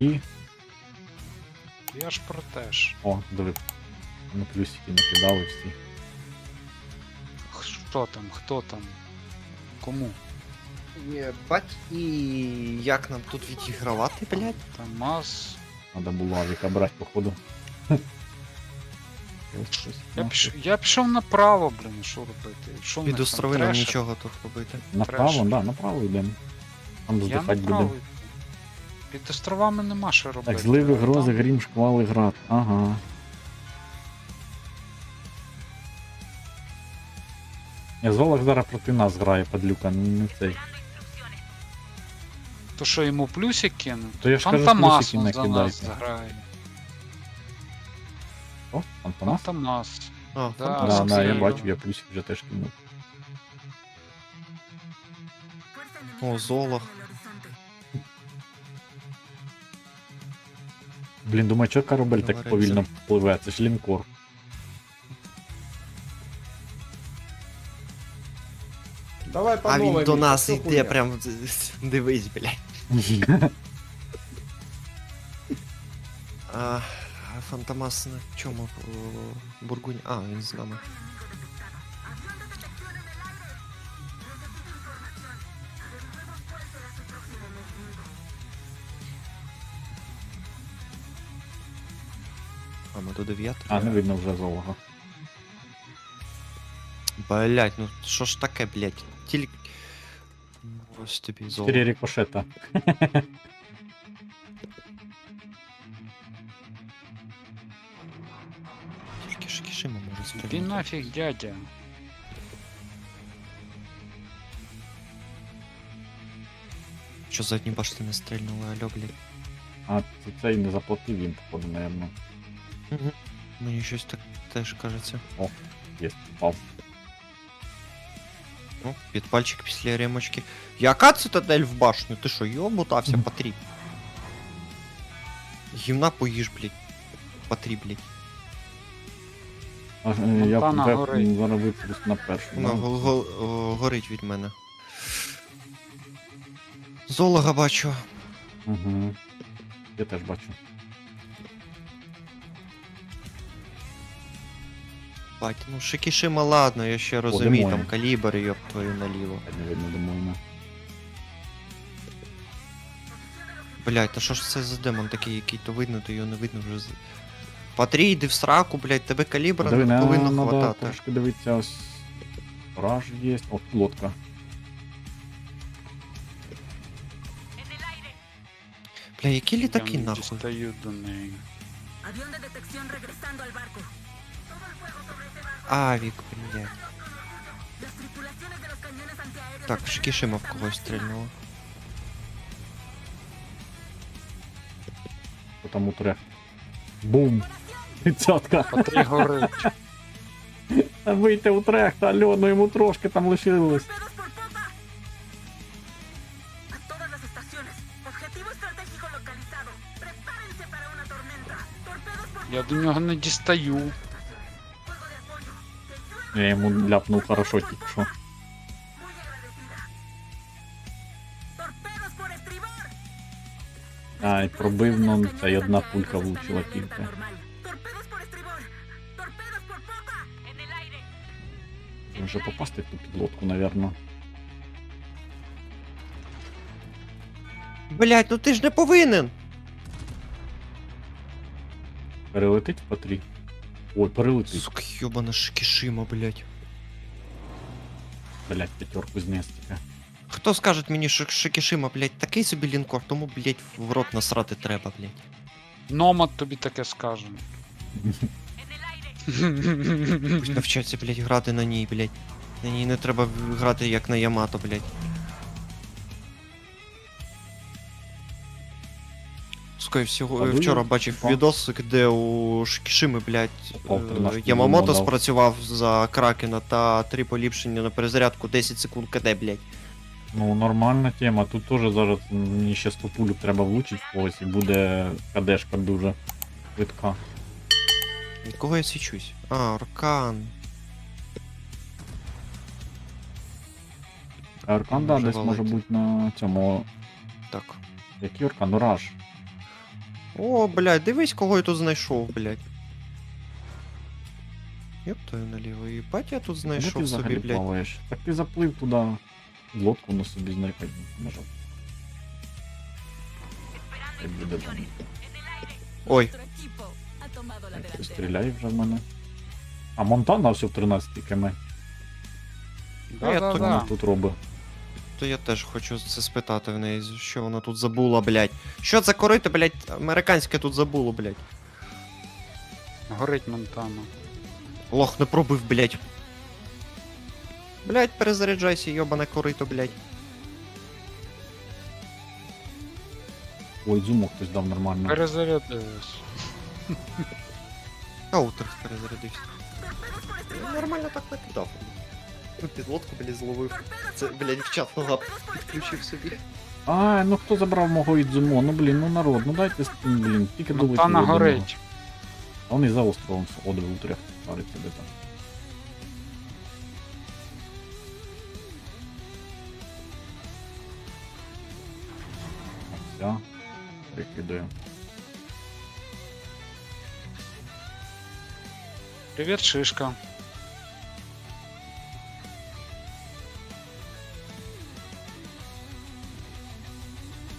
І. Я ж про те ж. О, диви. На плюсики накидали всі. Що там, хто там? Кому? Єбать, і як нам тут відігравати, блядь? Тамас. Надо було авіка брати, походу. Я, Ну, піш... я пішов направо, блін, що робити? Що в Під них там, островином трешер? нічого тут робити. Направо, треш. да, направо йдемо. Там Я здихать будемо. Під островами нема що робити. Так, зливи, Там- грози, грім, шквали, град. Ага. Я Золок зараз проти нас грає, падлюка, не цей. То що йому плюсик кинув? То я ж кажу, Фантомас плюсики он за нас накидайте. грає. О, Антонас? Фантомас. А, Да, Да, да, я бачу, я плюсик вже теж кинув. О, золох. Блін, думаю, чого корабель так Говориться. повільно пливе, це ж лінкор. Давай по А новой, він до нас всё йде, хуйня. прям дивись, блядь. А, Фантомас на чому? О, Бургунь. А, він з нами. До 9. А, не видно вже золога. Блять, ну що ж таке, блять? Тільки. Ось тобі золото. Чотири рикошета. Тільки ж кишима може Іди стріляти. нафіг, дядя. Що задні башти не стрільнули, алло, блядь. А, це цей не заплатив їм, походу, наверно. Угу. Мені щось так теж кажеться. Є, впав. Ну, підпальчик після ремочки. Яка цитадель в башню? Ти що, йомотався потріб? Гімна поїж, блядь. Потріб, блядь. А, е, я Фонтана горить. зараз випустив на першу. Вона да. гол- гол- о, горить від мене. Золога бачу. Угу. Я теж бачу. Бать, ну Шикішима, ладно, я ще розумію, там калібр, йоп твою наліво. Не видно, думаю. Блять, та що ж це за демон такий, який то видно, то його не видно вже. з- Патрій, йди в сраку, блять, тебе калібра Диви, не на- повинно надо хватати. трошки дивитися ось. Раж є. О, лодка. Бля, які літаки Я не нахуй? дістаю до неї. Avión de detección regresando al barco. Авік, antiaéreos. Так, Шикішима в когось стрільнула. Що там утре. Бум! Тридцятка! Патрій горить. Вийти у трехт, алло, ну йому трошки там лишилось. Я до нього не дістаю. Я йому ляпнув хорошо тільки що. Ай, пробив, ну це й одна пулька влучила тільки. Вже попасти в ту підлодку, навірно. Блять, ну ти ж не повинен! Перелетить в Патрі. Ой, перелетить. Сука, йобана Шикішима, блять. Блять, п'ятерку знес таке. Хто скаже мені, що Шикішима, блять, такий собі лінкор, тому, блять, в рот насрати треба, блять. Номад тобі таке скаже. Пусть навчаться, блять, грати на ній, блять. На ній не треба грати як на Ямато, блять. Я всього А ви- вчора бачив Опа. відосик, де у Шикішими, блять, Попав е, тринадцятий Ямамото замодав. спрацював за Кракена та три поліпшення на перезарядку 10 секунд КД, блять. Ну, нормальна тема. Тут теж зараз мені ще 100 пулю треба влучити в когось і буде кадешка дуже швидка. Від кого я свічусь? А, Аркан. Аркан, да, Може десь може бути на цьому. Так. Який Аркан? Ну, Раш. О, блядь, дивись, кого я тут знайшов, блядь. Ёптаю наліво, їбать я тут ти знайшов взагалі собі, блядь. плаваєш? Так ти заплив туди. Лодку на собі знайти. Може. Буде там. Ой, ти стріляє вже в мене. А Монтана все в 13 км. Ну, я Да-да-да. тут робить. То я теж хочу це спитати в неї, що вона тут забула, блядь. Що це корито, блядь, американське тут забуло, блядь. Горить Монтана. Лох не пробив, блядь. Блядь, перезаряджайся, йобане корито, блядь. Ой, зумок хтось дав нормально. Перезарядилась. Аутер перезарядився. Нормально так накидав. Підлодку, блядь, зловив. Це, блядь, в чат нога підключив собі. А, ну хто забрав мого Ідзумо? Ну блін, ну народ, ну дайте з тим, блін, тільки долетіли Монтана до нього. горить. А вони за островом сходили утрях, париться де там. Все. Прикидаю. Привіт, шишка.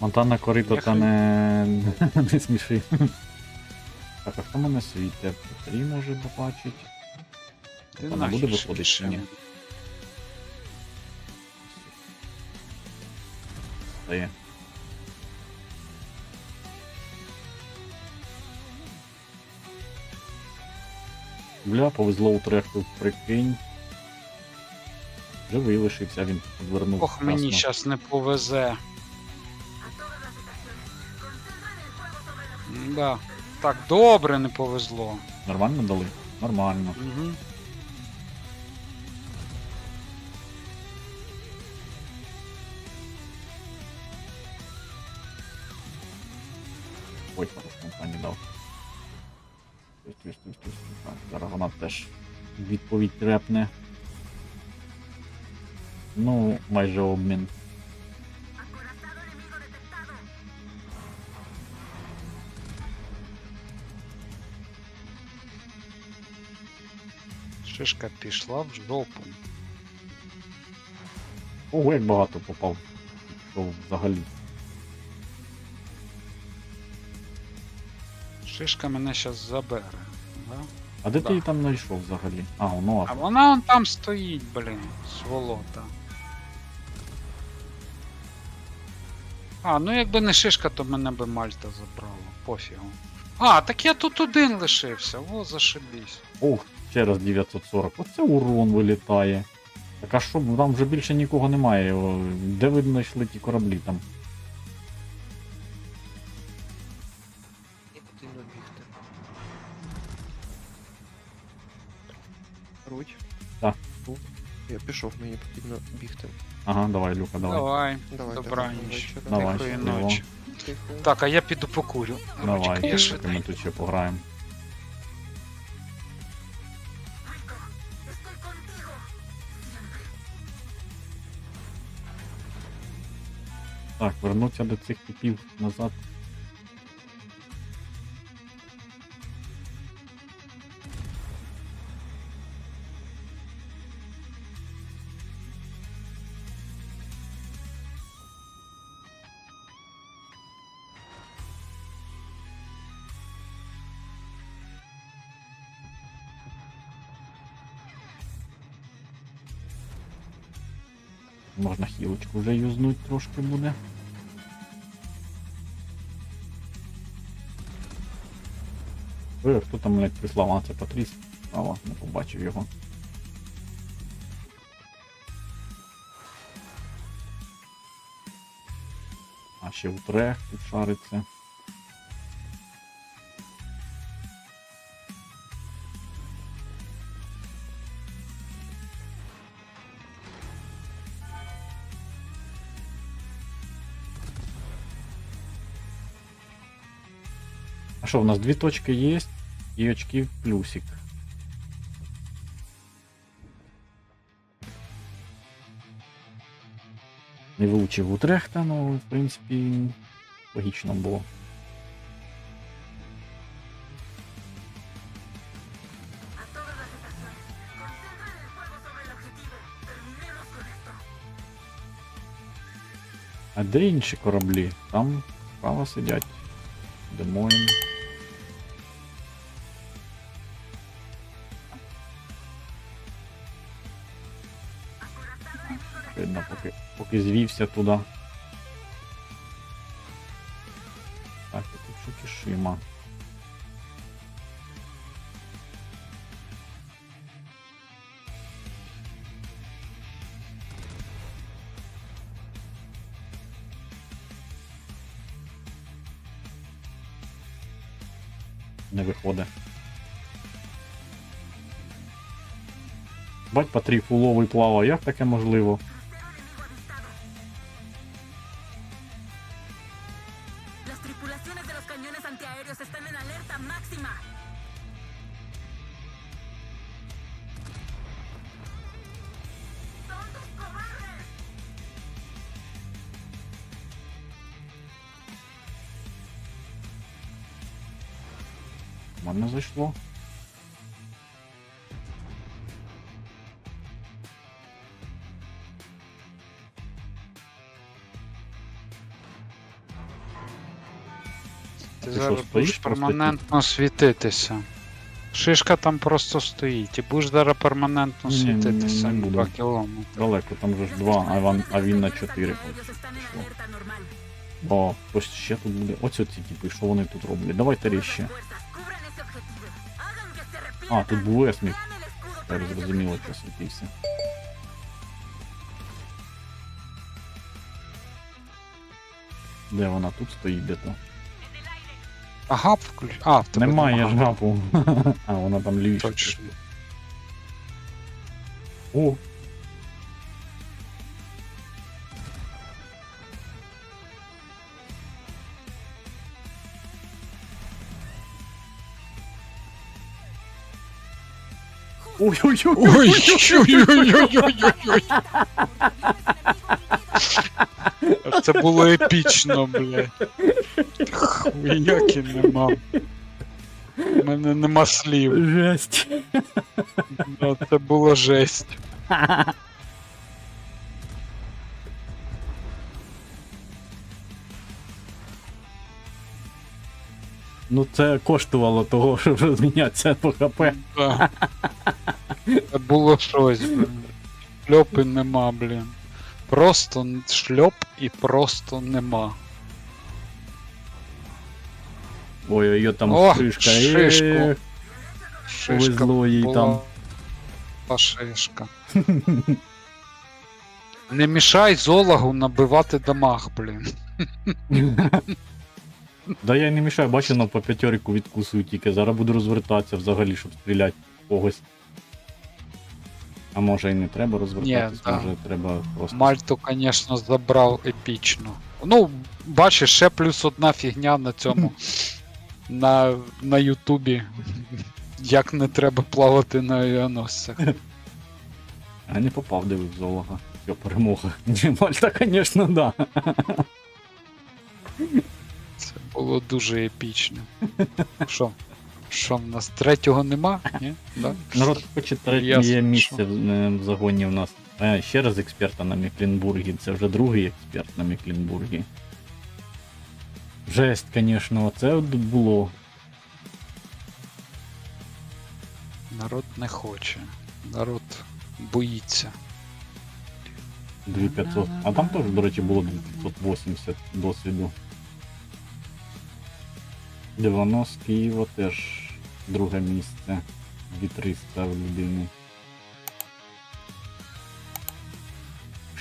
Монтана корито це не, не сміши. Так, а хто мене світить? Три може побачить. Ти Вона буде виходити чи ні? Стає. Бля, повезло у треху, прикинь. Живий лишився, він відвернув. Ох, мені щас не повезе. Да. Так, добре не повезло. Нормально дали? Нормально. Угу. Ой, хорош, компанії дав. Так, зараз вона теж відповідь репне. Ну, майже обмін. Шишка пішла в жопу. Ого, як багато попав. Що взагалі. Шишка мене щас забере. Да? А де Да. ти її там знайшов взагалі? А, ну А а. вона он там стоїть, блін, сволота. А, ну якби не шишка, то мене би Мальта забрала. Пофігу. А, так я тут один лишився, о, зашибісь. Ох, ще раз 940. Оце урон вилітає. Так а що, там вже більше нікого немає. Де ви знайшли ті кораблі там? Мені потрібно бігти. Руть. Так. Я пішов, мені потрібно бігти. Ага, давай, Люка, давай. Давай, Давай, добраніч. Давай, Тихої ночі. Так, а я піду покурю. Давай, ми тут ще пограємо. Так, вернуться до цих типів назад. Можна хілочку вже юзнуть трошки буде. Ой, хто там, мене прислав? А, це Патріс. Ава, не побачив його. А ще Утрех тут шариться. що, у нас две точки есть и очки в плюсик. Не вилучив Утрехта, ну, в принципі, логічно було. А де інші кораблі? Там право сидять. Демо. Звівся туди. Так, тут Фукішима. Не виходить. Бать Патрій фуловий плава, як таке можливо? tripulaciones de los cañones antiaéreos están en alerta máxima. ¡Son tus cobardes! В мене Ти що, зараз стоїш будеш просто перманентно світитися. Шишка там просто стоїть, і будеш зараз перманентно Ні, ні, світитися не буду. 2 кілометри. Далеко, там вже ж два, а, він на чотири. О, хтось ще тут буде. Оце ці типи, що вони тут роблять? Давайте ріще. А, тут був есмік. Para зрозуміло, що світився. Де вона тут стоїть де-то? Ага, включ. А, в тебе Немає нема. ж гапу. А, вона там лівіше. Точно. О! Ой-ой-ой! Ой-ой-ой-ой-ой-ой. Це було епічно, бля. Хуяки нема. У мене нема слів. Жесть! Да, Це було жесть. Ну це коштувало того, щоб розмінятися по ХП. Да. Це було щось, блін. Шльопи нема, блін. Просто шльоп і просто нема. Ой-ой-ой, там О, шишка. шишку. Ех, Шишка Повезло їй була там. шишка. Не мішай золагу набивати дамаг, блін. Да я не мішаю, бачу, на по п'ятерику відкусую тільки. Зараз буду розвертатися взагалі, щоб стріляти в когось. А може і не треба розвертатися, Ні, да. може треба просто. Мальту, звісно, забрав епічно. Ну, бачиш, ще плюс одна фігня на цьому. На, на Ютубі. Як не треба плавати на авіаносцях. А не попав, дивив золога. Все, перемога. Ні, Мальта, звісно, да. Це було дуже епічно. Що? Що в нас? Третього нема? Ні? Да? Народ хоче третє Ясно, місце в, е, в загоні в нас. Е, ще раз експерта на Меклінбургі. Це вже другий експерт на Меклінбургі. Жесть, звісно, це от було. Народ не хоче. Народ боїться. 2500. А там теж, до речі, було 2580 досвіду. Дивано з Києва теж друге місце. 2300 в людини.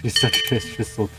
66 600.